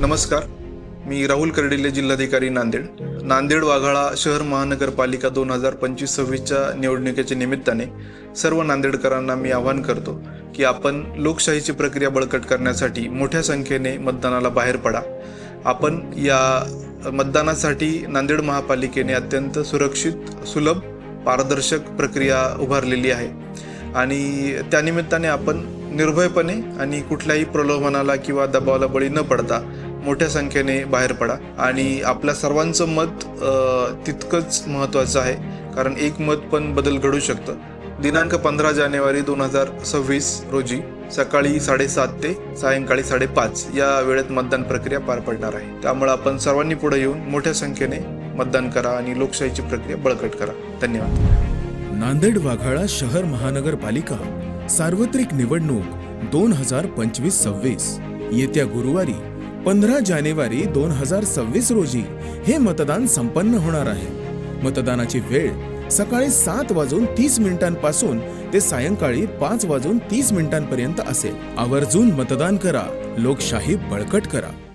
नमस्कार. मी राहुल कर्डिले जिल्हाधिकारी नांदेड. नांदेड वाघाळा शहर महानगरपालिका दोन हजार पंचवीस सव्वीसच्या निवडणुकीच्या निमित्ताने सर्व नांदेडकरांना मी आवाहन करतो की आपण लोकशाहीची प्रक्रिया बळकट करण्यासाठी मोठ्या संख्येने मतदानाला बाहेर पडा. आपण या मतदानासाठी नांदेड महापालिकेने अत्यंत सुरक्षित सुलभ पारदर्शक प्रक्रिया उभारलेली आहे. आणि त्यानिमित्ताने आपण निर्भयपणे आणि कुठल्याही प्रलोभनाला किंवा दबावाला बळी न पडता मोठ्या संख्येने बाहेर पडा. आणि आपल्या सर्वांचं मत तितकंच महत्त्वाचं आहे. कारण एक मत पण बदल घडू शकतं. दिनांक पंधरा जानेवारी दोन हजार सव्वीस रोजी सकाळी साडेसात ते सायंकाळी साडेपाच या वेळेत मतदान प्रक्रिया पार पडणार आहे. त्यामुळे आपण सर्वांनी पुढे येऊन मोठ्या संख्येने मतदान करा आणि लोकशाहीची प्रक्रिया बळकट करा. धन्यवाद. नांदेड वाघाळा शहर महानगरपालिका सार्वत्रिक निवडणूक दोन हजार पंचवीस सव्वीस. येत्या गुरुवारी पंधरा जानेवारी दोन हजार सव्वीस रोजी हे मतदान संपन्न होणार आहे. मतदानाची वेळ सकाळी सात वाजून तीस मिनिटांपासून ते सायंकाळी पाच वाजून तीस मिनिटांपर्यंत असेल. आवर्जून मतदान करा. लोकशाही बळकट करा.